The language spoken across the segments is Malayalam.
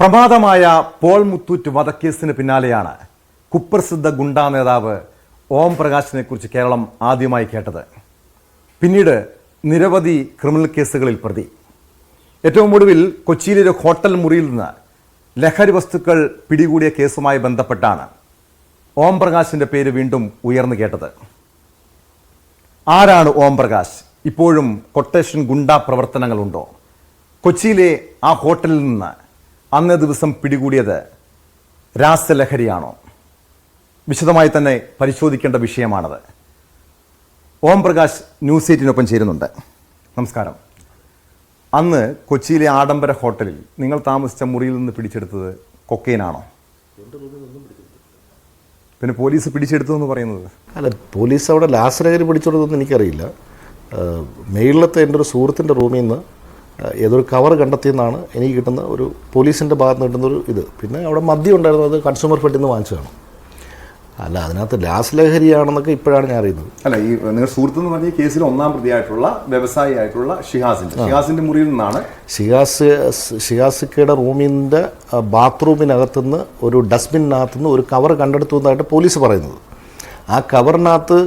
പ്രമാദമായ പോൾ മുത്തൂറ്റ് വധക്കേസിന് പിന്നാലെയാണ് കുപ്രസിദ്ധ ഗുണ്ടാ നേതാവ് ഓം പ്രകാശിനെ കുറിച്ച് കേരളം ആദ്യമായി കേട്ടത്. പിന്നീട് നിരവധി ക്രിമിനൽ കേസുകളിൽ പ്രതി. ഏറ്റവും ഒടുവിൽ കൊച്ചിയിലെ ഒരു ഹോട്ടൽ മുറിയിൽ നിന്ന് ലഹരി വസ്തുക്കൾ പിടികൂടിയ കേസുമായി ബന്ധപ്പെട്ടാണ് ഓം പ്രകാശിന്റെ പേര് വീണ്ടും ഉയർന്നു കേട്ടത്. ആരാണ് ഓം പ്രകാശ്? ഇപ്പോഴും കൊട്ടേഷൻ ഗുണ്ടാ പ്രവർത്തനങ്ങളുണ്ടോ? കൊച്ചിയിലെ ആ ഹോട്ടലിൽ നിന്ന് അന്നേ ദിവസം പിടികൂടിയത് രാസലഹരിയാണോ? വിശദമായി തന്നെ പരിശോധിക്കേണ്ട വിഷയമാണത്. ഓം പ്രകാശ് ന്യൂസ് എയ്റ്റിനൊപ്പം ചേരുന്നുണ്ട്. നമസ്കാരം. അന്ന് കൊച്ചിയിലെ ആഡംബര ഹോട്ടലിൽ നിങ്ങൾ താമസിച്ച മുറിയിൽ നിന്ന് പിടിച്ചെടുത്തത് കൊക്കൈനാണോ പിന്നെ പോലീസ് പിടിച്ചെടുത്തു എന്ന് പറയുന്നത്? അല്ല പോലീസ് അവിടെ ലാസലഹരി പിടിച്ചെടുത്തതെന്ന് എനിക്കറിയില്ല. മേളിലത്തെ എന്റെ ഒരു സുഹൃത്തിന്റെ റൂമിൽ നിന്ന് ഏതൊരു കവർ കണ്ടെത്തിയെന്നാണ് എനിക്ക് കിട്ടുന്ന ഒരു പോലീസിന്റെ ഭാഗത്ത് നിന്ന് കിട്ടുന്നൊരു ഇത്. പിന്നെ അവിടെ മദ്യം ഉണ്ടായിരുന്നു അത് കൺസ്യൂമർ ഫെഡിൽ നിന്ന് വാങ്ങിച്ചതാണ്. അല്ല അതിനകത്ത് ലാസ് ലഹരിയാണെന്നൊക്കെ ഇപ്പോഴാണ് ഞാൻ അറിയുന്നത്. അല്ല ഈ നിങ്ങൾ സുഹൃത്ത് എന്ന് പറഞ്ഞ കേസിൽ ഒന്നാം പ്രതിയായിട്ടുള്ള വ്യവസായി ആയിട്ടുള്ള ഷിഹാസിന്റെ ഷിഹാസിന്റെ മുറിയിൽ നിന്നാണ് ഷിഹാസ് ഷിഹാസിക്കയുടെ റൂമിന്റെ ബാത്റൂമിനകത്തുനിന്ന് ഒരു ഡസ്റ്റ്ബിനകത്തുനിന്ന് ഒരു കവർ കണ്ടെടുത്തു എന്നായിട്ട് പോലീസ് പറയുന്നത്. ആ കവറിനകത്ത്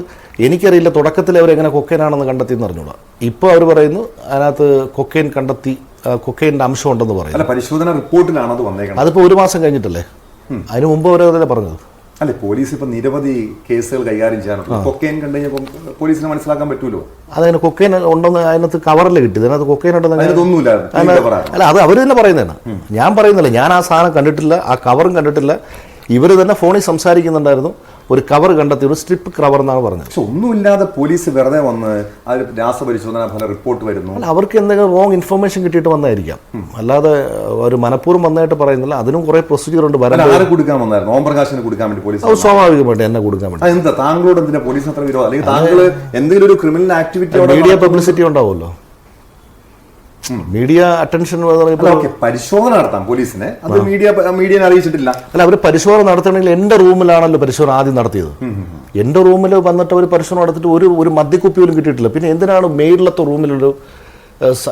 എനിക്കറിയില്ല തുടക്കത്തിൽ അവരെങ്ങനെ കൊക്കൈനാണെന്ന് കണ്ടെത്തിയെന്ന് അറിഞ്ഞൂടാ. ഇപ്പോൾ അവർ പറയുന്നു അതിനകത്ത് കൊക്കൈൻ കണ്ടെത്തി കൊക്കൈന്റെ അംശം ഉണ്ടെന്ന് പറയുന്നു. പരിശോധന റിപ്പോർട്ടിലാണ് അത് വന്നേക്കുന്നത് അതിപ്പോൾ ഒരു മാസം കഴിഞ്ഞിട്ടല്ലേ? അതിന് മുമ്പ് അവർ അതല്ലേ പറഞ്ഞത്? അല്ലെ പോലീസ് ഇപ്പൊ നിരവധി കേസുകൾ കൈകാര്യം ചെയ്യാറുണ്ട് കൊക്കൈൻ കണ്ടു കഴിഞ്ഞപ്പോൾ പോലീസിന് മനസ്സിലാക്കാൻ പറ്റൂലോ? അതങ്ങനെ കൊക്കൈൻ ഉണ്ടെന്ന് അതിനകത്ത് കവറിൽ കിട്ടിയത് അതിനകത്ത് കൊക്കൈൻ ഉണ്ടെന്ന് അല്ല, അത് അവർ തന്നെ പറയുന്നതാണ്. ഞാൻ പറയുന്നില്ല ഞാൻ ആ സാധനം കണ്ടിട്ടില്ല ആ കവറും കണ്ടിട്ടില്ല. ഇവർ തന്നെ ഫോണിൽ സംസാരിക്കുന്നുണ്ടായിരുന്നു. ഒരു കവർ കണ്ടെത്തി ഒരു സ്ട്രിപ്പ് കവർ എന്നാണ് പറഞ്ഞത്. പക്ഷെ ഒന്നുമില്ലാതെ പോലീസ് വെറുതെ വന്ന് അതിൽ രാസപരിശോധന ഫല റിപ്പോർട്ട് വരുന്നു. അല്ല അവർക്ക് എന്തെങ്കിലും റോങ് ഇൻഫർമേഷൻ കിട്ടിയിട്ട് വന്നായിരിക്കാം. അല്ലാതെ ഒരു മനഃപൂർവം വന്നായിട്ട് പറയുന്നില്ല. അതിനും കുറെ പ്രൊസീജിയർ ഉണ്ട്. വരാൻ ആരെ കൊടുക്കാൻ വന്നായിരുന്നു? ഓം പ്രകാശിന് കൊടുക്കാൻ വേണ്ടി പോലീസ് സ്വാഭാവികമായിട്ട് എന്നെ കൊടുക്കാൻ വേണ്ടി. എന്താ താങ്കളോട് എന്തിനാ പോലീസ് അത്ര വിരോധം? അല്ലെങ്കിൽ താങ്കൾ എന്തെങ്കിലും ഒരു ക്രിമിനൽ ആക്ടിവിറ്റി മീഡിയ പബ്ലിസിറ്റി ഉണ്ടാവുമല്ലോ. മീഡിയ അറ്റൻഷൻ പരിശോധന നടത്താം പോലീസിനെ. അത് മീഡിയ മീഡിയനെ അറിയിച്ചിട്ടില്ല. അല്ല അവർ പരിശോധന നടത്തണമെങ്കിൽ എന്റെ റൂമിലാണല്ലോ പരിശോധന ആദ്യം നടത്തിയത്. എന്റെ റൂമിൽ വന്നിട്ട് അവർ പരിശോധന നടത്തിയിട്ട് ഒരു ഒരു മദ്യക്കുപ്പി പോലും കിട്ടിയിട്ടില്ല. പിന്നെ എന്തിനാണ് മേളിലത്തെ റൂമിലൊരു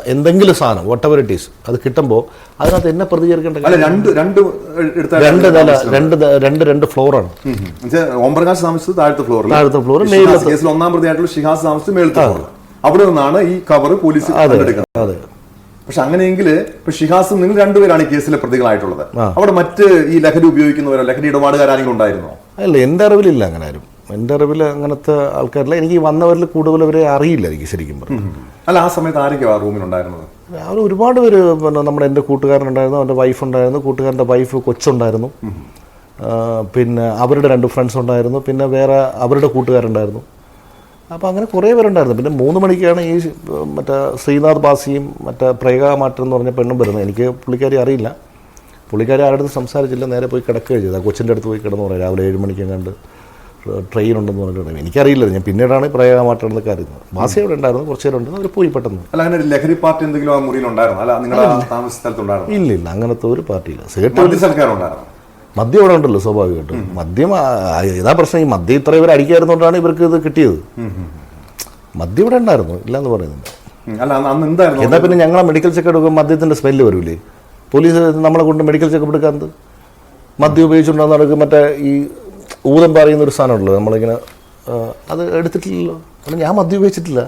എന്തെങ്കിലും സാധനം വട്ട് എവർ ഇറ്റ് ഈസ് അത് കിട്ടുമ്പോൾ അതിനകത്ത് എന്നെ പ്രതികരിക്കേണ്ട രണ്ട് രണ്ട് രണ്ട് നില രണ്ട് രണ്ട് രണ്ട് ഫ്ലോറാണ് ഓംപ്രകാശ് താമസിച്ചത് താഴത്തെ ഫ്ലോറിൽ താഴത്തെ ഫ്ലോർ മേളിലത്തെ- ഒന്നാം പ്രതിയായിട്ടുള്ള ഷിഹാസ് താമസിച്ചത് മേളത്തെ അവിടെ നിന്നാണ് ഈ കവർ പോലീസ് അതെ അതെ. പക്ഷെ അങ്ങനെയെങ്കിൽ ഇപ്പൊ ഷിഹാസും നിങ്ങൾ രണ്ടുപേരാണ് ഈ കേസിലെ പ്രതികളായിട്ടുള്ളത്. അവിടെ മറ്റ് ഈ ലഹരി ഉപയോഗിക്കുന്നവരോ ലഹരി ഇടപാടുകാരെങ്കിലും ഉണ്ടായിരുന്നോ? അല്ല എന്റെ അറിവിലില്ല അങ്ങനെ ആരും. എന്റെ അറിവിൽ അങ്ങനത്തെ ആൾക്കാരില്ല. എനിക്ക് വന്നവരിൽ കൂടുതൽ അവരെ അറിയില്ല എനിക്ക് ശരിക്കും പറഞ്ഞു. അല്ല ആ സമയത്ത് ആരൊക്കെയാ ആ റൂമിൽ ഉണ്ടായിരുന്നത് അവർ ഒരുപാട് പേര് പിന്നെ നമ്മുടെ എന്റെ കൂട്ടുകാരനുണ്ടായിരുന്നു അവന്റെ വൈഫ് ഉണ്ടായിരുന്നു കൂട്ടുകാരന്റെ വൈഫ് കൊച്ചുണ്ടായിരുന്നു. പിന്നെ അവരുടെ രണ്ട് ഫ്രണ്ട്സ് ഉണ്ടായിരുന്നു പിന്നെ വേറെ അവരുടെ കൂട്ടുകാരുണ്ടായിരുന്നു. അപ്പോൾ അങ്ങനെ കുറേ പേരുണ്ടായിരുന്നു. പിന്നെ മൂന്ന് മണിക്കാണ് ഈ മറ്റേ ശ്രീനാഥ് ബാസിയും മറ്റേ പ്രേക മാറ്റം എന്ന് പറഞ്ഞ പെണ്ണും വരുന്നത്. എനിക്ക് പുള്ളിക്കാരി അറിയില്ല. പുള്ളിക്കാരി ആരുടെ അടുത്ത് സംസാരിച്ചില്ല. നേരെ പോയി കിടക്കുകയും ചെയ്തു. ആ കൊച്ചിന്റെ അടുത്ത് പോയി കിടന്നു പറയാം. രാവിലെ ഏഴ് മണിക്ക് കണ്ട് ട്രെയിൻ ഉണ്ടെന്ന് പറഞ്ഞിട്ട് എനിക്കറിയില്ല. ഞാൻ പിന്നീടാണ് ഈ പ്രേക മാറ്റം എന്നൊക്കെ അറിയുന്നത് ബാസി അവിടെ ഉണ്ടായിരുന്നു. കുറച്ച് നേരം ഉണ്ടെന്ന് അവർ പോയി പെട്ടെന്ന്. അല്ല അങ്ങനെ ഒരു ലഹരി പാർട്ടി എന്തെങ്കിലും ആ മുറിയിൽ ഉണ്ടായിരുന്നു അല്ല നിങ്ങളുടെ താമസ സ്ഥലത്തുണ്ടായിരുന്നു? ഇല്ല ഇല്ല അങ്ങനത്തെ ഒരു പാർട്ടിയില്ല. സേട്ട് സർക്കാരുണ്ടായിരുന്നു മദ്യം ഇവിടെ ഉണ്ടല്ലോ സ്വാഭാവികമായിട്ടും. മദ്യം ഏതാ ഇതാ പ്രശ്നം. ഈ മദ്യം ഇത്ര ഇവർ അടിക്കായിരുന്നോണ്ടാണ് ഇവർക്ക് ഇത് കിട്ടിയത് മദ്യം ഇവിടെ ഉണ്ടായിരുന്നു ഇല്ലാന്ന് പറയുന്നുണ്ട്. എന്നാൽ പിന്നെ ഞങ്ങളെ മെഡിക്കൽ ചെക്ക് എടുക്കുമ്പോൾ മദ്യത്തിന്റെ സ്മെല്ല് വരൂലേ? പോലീസ് നമ്മളെ കൊണ്ട് മെഡിക്കൽ ചെക്കപ്പ് എടുക്കാത്തത്? മദ്യം ഉപയോഗിച്ചുകൊണ്ടാന്ന് നടക്കും മറ്റേ ഈ ഊതം പറയുന്ന ഒരു സാധനമുണ്ടല്ലോ നമ്മളിങ്ങനെ അത് എടുത്തിട്ടില്ലല്ലോ. കാരണം ഞാൻ മദ്യം ഉപയോഗിച്ചിട്ടില്ല.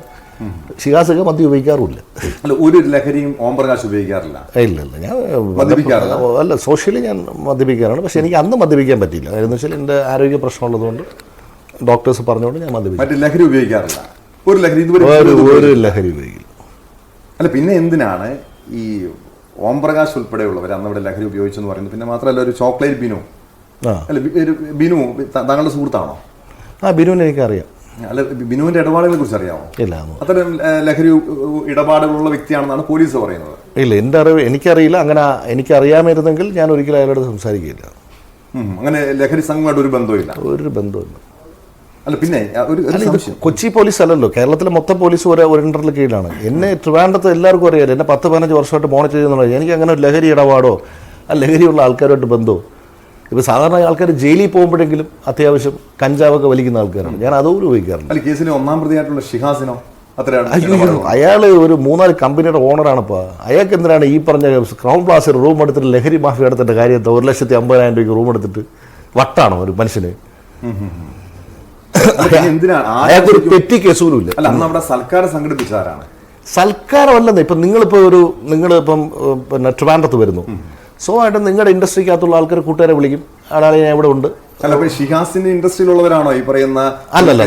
ഷിഹാസൊക്കെ മദ്യം ഉപയോഗിക്കാറുമില്ല. അല്ല ഒരു ലഹരിയും ഓം പ്രകാശ് ഉപയോഗിക്കാറില്ല. ഇല്ല ഇല്ല. ഞാൻ മദ്യപിക്കാറില്ല? അല്ല സോഷ്യലി ഞാൻ മദ്യപിക്കാറാണ്. പക്ഷേ എനിക്ക് അന്ന് മദ്യപിക്കാൻ പറ്റിയില്ല. എന്ന് വെച്ചാൽ എന്റെ ആരോഗ്യ പ്രശ്നമുള്ളതുകൊണ്ട് ഡോക്ടേഴ്സ് പറഞ്ഞുകൊണ്ട് ഞാൻ മദ്യപിച്ചു മറ്റേ ലഹരി ഉപയോഗിക്കാറില്ല. ഒരു ലഹരി ഇതുവരെ ഒരു ലഹരി ഉപയോഗിക്കില്ല. അല്ല പിന്നെ എന്തിനാണ് ഈ ഓം പ്രകാശ് ഉൾപ്പെടെയുള്ളവർ അന്ന് ഇവിടെ ലഹരി ഉപയോഗിച്ചെന്ന് പറയുന്നത്? പിന്നെ മാത്രമല്ല ഒരു ചോക്ലേറ്റ് ബിനു. അല്ല ബിനു താങ്കളുടെ സുഹൃത്താണോ? ആ ബിനുവിനെ എനിക്കറിയാം. അല്ല ബിനുവിന്റെ ഇടപാടുകളെ കുറിച്ച് അറിയാമോ? ഇല്ല. അത്തരം ലഹരി ഇടപാടുകളുള്ള വ്യക്തിയാണെന്നാണ് പോലീസ് പറയുന്നത്. ഇല്ല എന്റെ അറിവ് എനിക്കറിയില്ല. അങ്ങനെ എനിക്കറിയാമായിരുന്നെങ്കിൽ ഞാൻ ഒരിക്കലും അയാളോട് സംസാരിക്കില്ല. അങ്ങനെ ലഹരി സംഘമായിട്ട് ഒരു ബന്ധവുമില്ല. ഒരു ബന്ധമില്ല അല്ല പിന്നെ ഒരു കൊച്ചി പോലീസ് അല്ലല്ലോ. കേരളത്തിലെ മൊത്തം പോലീസ് ഒരു ഒരെണ്ണറിൽ കീഴിലാണ്. എന്നെ ട്രിവാൻഡത്ത് എല്ലാവർക്കും അറിയാലോ എന്നെ പത്ത് പതിനഞ്ച് വർഷമായിട്ട് മോണിറ്റർ ചെയ്യുന്നുണ്ട്. എനിക്ക് അങ്ങനെ ഒരു ലഹരി ഇടപാടോ ആ ലഹരിയുള്ള ആൾക്കാരുമായിട്ട് ബന്ധമോ ഇപ്പോൾ സാധാരണ ആൾക്കാർ ജയിലിൽ പോകുമ്പോഴെങ്കിലും അത്യാവശ്യം കഞ്ചാവൊക്കെ വലിക്കുന്ന ആൾക്കാരാണ്. ഞാൻ അതുപോലും ഉപയോഗിക്കാറുണ്ട് കേസിലെ ഒന്നാം പ്രതിയായിട്ടുള്ള ഷിഹാസിനോ അയാൾ ഒരു മൂന്നാൽ കമ്പനിയുടെ ഓണറാണിപ്പോൾ അയാൾക്ക് എന്തിനാണ് ഈ പറഞ്ഞ ക്രൗൺ പ്ലാസിൽ റൂം എടുത്തിട്ട് ലഹരി മാഫിയ എടുത്തിട്ട് കാര്യത്തെ ഒരു ലക്ഷത്തി അമ്പതിനായിരം രൂപയ്ക്ക് റൂം എടുത്തിട്ട് വട്ടാണോ ഒരു മനുഷ്യന്? അയാൾക്കൊരു തെറ്റി പെറ്റി കേസ് പോലും ഇല്ല അന്ന് അവിടെ സൽക്കാരം സംഘടിപ്പിച്ചതാരാണ് സൽക്കാരമല്ലെന്ന് ഇപ്പം നിങ്ങളിപ്പോൾ ഒരു നിങ്ങളിപ്പം പിന്നെ ട്രിവാൻഡ്രത്ത് വരുന്നു. സോ ആയിട്ട് നിങ്ങളുടെ ഇൻഡസ്ട്രിക്കകത്തുള്ള ആൾക്കാർ കൂട്ടുകാരെ വിളിക്കും. അയാളെ ഞാൻ ഇവിടെ ഉണ്ട്. അല്ല ഷിഹാസിന്റെ ഇൻഡസ്ട്രിയിലുള്ളവരാണോ ഈ പറയുന്ന അല്ലല്ല,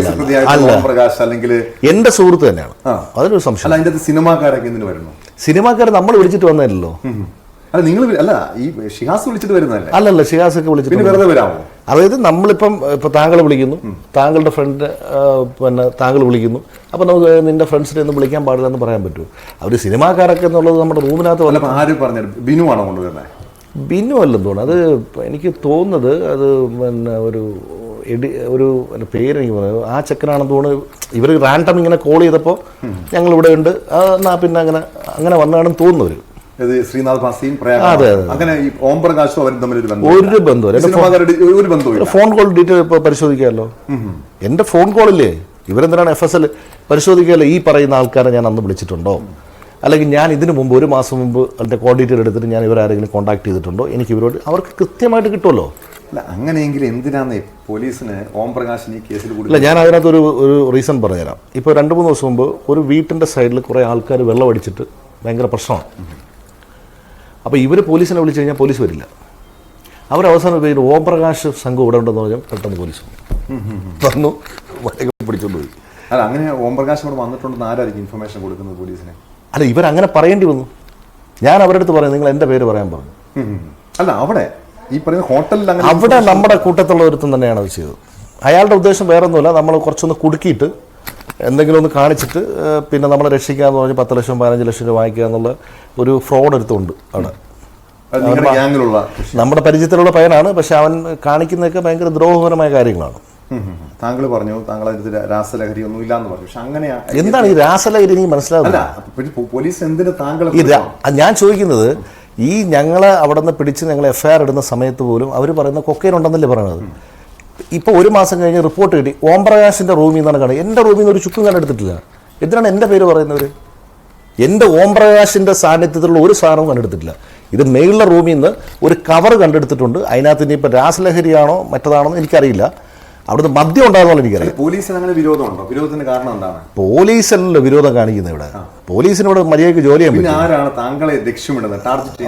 അല്ല. പ്രകാശ് അല്ലെങ്കിൽ എന്റെ സുഹൃത്ത് തന്നെയാണ്. അതൊരു സംശയം. അല്ല അതിന്റെ സിനിമാക്കാരൊക്കെ എന്തിനു വരുന്നു? സിനിമാക്കാർ നമ്മൾ വിളിച്ചിട്ട് വന്നതല്ലോ. അല്ല നിങ്ങൾ അല്ല ഈ ഷിഹാസ് വിളിച്ചിട്ട് വരുന്നതല്ലേ? അല്ലല്ല ഷിയാസൊക്കെ വിളിച്ചിട്ട് പിന്നെ വെറുതെ വരാമോ അതായത് നമ്മളിപ്പം ഇപ്പൊ താങ്കളെ വിളിക്കുന്നു. താങ്കളുടെ ഫ്രണ്ട് പിന്നെ താങ്കൾ വിളിക്കുന്നു. അപ്പൊ നമുക്ക് നിന്റെ ഫ്രണ്ട്സിനെ ഒന്നും വിളിക്കാൻ പാടില്ല എന്ന് പറയാൻ പറ്റുമോ? അവർ സിനിമാക്കാരൊക്കെ എന്നുള്ളത് നമ്മുടെ റൂമിനകത്ത് ആര് പറഞ്ഞു ബിനു ആണോ കൊണ്ടുവരുന്നത് ബിന്നു അല്ലെന്ന് തോന്നുന്നു. അത് എനിക്ക് തോന്നുന്നത് അത് പിന്നെ ഒരു എഡി ഒരു പേര് എനിക്ക് പറയുന്നത് ആ ചെക്കനാണെന്ന് തോന്നുന്നു. ഇവർ റാൻഡം ഇങ്ങനെ കോൾ ചെയ്തപ്പോൾ ഞങ്ങൾ ഇവിടെ ഉണ്ട് എന്നാ പിന്നെ അങ്ങനെ അങ്ങനെ വന്നാണെന്ന് തോന്നുന്നു ഇത് ശ്രീനാഥ് ഭാസിയും അങ്ങനെ ഈ ഓം പ്രകാശും അവരും തമ്മിൽ ഒരു ഒരു ബന്ധമില്ല ഒരു ഫോൺ കോൾ ഡീറ്റെയിൽ ഇപ്പോൾ പരിശോധിക്കാമല്ലോ. എന്റെ ഫോൺ കോളില്ലേ ഇവരെന്തിനാണ് എഫ് എസ് എൽ പരിശോധിക്കാമല്ലോ? ഈ പറയുന്ന ആൾക്കാരെ ഞാൻ അന്ന് വിളിച്ചിട്ടുണ്ടോ? അല്ലെങ്കിൽ ഞാൻ ഇതിനു മുമ്പ് ഒരു മാസം മുമ്പ് അതിന്റെ ഡീറ്റെയിൽ എടുത്തിട്ട് ഞാൻ ഇവരാരെങ്കിലും കോൺടാക്ട് ചെയ്തിട്ടുണ്ടോ? എനിക്ക് ഇവരോട് അവർക്ക് കൃത്യമായിട്ട് കിട്ടുമല്ലോ. അല്ല അങ്ങനെയെങ്കിൽ എന്തിനാണ് പോലീസിന് ഓം പ്രകാശിന് ഈ കേസിൽ കൂടി ഇല്ല ഞാൻ അതിനകത്ത് ഒരു ഒരു റീസൺ പറഞ്ഞുതരാം. ഇപ്പോൾ രണ്ട് മൂന്ന് ദിവസം മുമ്പ് ഒരു വീട്ടിന്റെ സൈഡിൽ കുറേ ആൾക്കാർ വെള്ളം അടിച്ചിട്ട് ഭയങ്കര പ്രശ്നമാണ്. അപ്പോൾ ഇവർ പോലീസിനെ വിളിച്ചു കഴിഞ്ഞാൽ പോലീസ് വരില്ല. അവർ അവസാനം പേര് ഓം പ്രകാശ് സംഘം ഇവിടെ ഉണ്ടെന്ന് പറഞ്ഞാൽ പെട്ടെന്ന് പോലീസ് വന്നു. പിടിച്ചോണ്ട് പോയി അല്ല അങ്ങനെ ഓം പ്രകാശ് ഇവിടെ വന്നിട്ടുണ്ടെന്ന് ആരായിരിക്കും ഇൻഫർമേഷൻ കൊടുക്കുന്നത് പോലീസിന്? അല്ല ഇവരങ്ങനെ പറയേണ്ടി വന്നു. ഞാൻ അവരുടെ അടുത്ത് പറയാം നിങ്ങൾ എന്റെ പേര് പറയാൻ പറഞ്ഞു. അല്ല അവിടെ ഈ പറയുന്ന ഹോട്ടലിൽ അങ്ങനെ അവിടെ നമ്മുടെ കൂട്ടത്തുള്ള ഒരുത്തം തന്നെയാണ് അത് ചെയ്തത്. അയാളുടെ ഉദ്ദേശം വേറെ ഒന്നുമില്ല നമ്മൾ കുറച്ചൊന്ന് കുടുക്കിയിട്ട് എന്തെങ്കിലും ഒന്ന് കാണിച്ചിട്ട് പിന്നെ നമ്മളെ രക്ഷിക്കുക എന്ന് പറഞ്ഞ് പത്ത് ലക്ഷം പതിനഞ്ച് ലക്ഷം രൂപ വാങ്ങിക്കുക എന്നുള്ള ഒരു ഫ്രോഡ് എടുത്തുണ്ട് അവിടെ. നമ്മുടെ പരിചയത്തിലുള്ള പയനാണ് പക്ഷെ അവൻ കാണിക്കുന്നതൊക്കെ ഭയങ്കര ദ്രോഹപരമായ കാര്യങ്ങളാണ്. താങ്കൾ പറഞ്ഞു താങ്കൾ അതിനകത്ത് രാസലഹരി ഒന്നും ഇല്ലാന്ന് പറഞ്ഞു. പക്ഷെ അങ്ങനെയാണ് എന്താണ് ഈ രാസലഹരി എനിക്ക് പോ- പോലീസ് എന്തിന് താങ്കൾ ഞാൻ ചോദിക്കുന്നത് ഈ ഞങ്ങളെ അവിടെ നിന്ന് പിടിച്ച് ഞങ്ങൾ എഫ് ഐ ആർ ഇടുന്ന സമയത്ത് പോലും അവർ പറയുന്ന കൊക്കൈൻ ഉണ്ടെന്നല്ലേ പറയണത്? ഇപ്പോൾ ഒരു മാസം കഴിഞ്ഞ് റിപ്പോർട്ട് കിട്ടി. ഓം പ്രകാശിന്റെ റൂമിൽ നിന്നാണ് കാണുന്നത്. എന്റെ റൂമിൽ നിന്ന് ഒരു ചുക്കും കണ്ടെടുത്തിട്ടില്ല എന്തിനാണ് എന്റെ പേര് പറയുന്നവര്? എന്റെ ഓം പ്രകാശിന്റെ സാന്നിധ്യത്തിലുള്ള ഒരു സാധനവും കണ്ടെടുത്തിട്ടില്ല. ഇത് മേളിലെ റൂമിൽ നിന്ന് ഒരു കവർ കണ്ടെടുത്തിട്ടുണ്ട്. അതിനകത്ത് ഇനിയിപ്പോൾ രാസലഹരിയാണോ മറ്റതാണോ എന്ന് എനിക്കറിയില്ല. അവിടുന്ന് മദ്യം ഉണ്ടാകുന്ന എനിക്കറിയാം. പോലീസിന് അങ്ങനെ വിരോധമുണ്ടോ? വിരോധത്തിന്റെ കാരണം എന്താണ്? പോലീസല്ലല്ലോ വിരോധം കാണിക്കുന്നത് ഇവിടെ. പോലീസിനോട് ഇവിടെ മര്യാദയ്ക്ക് ജോലി ചെയ്യാൻ പറ്റും ആരാണ് താങ്കളെ ലക്ഷ്യമിടുന്നത് ടാർഗറ്റ്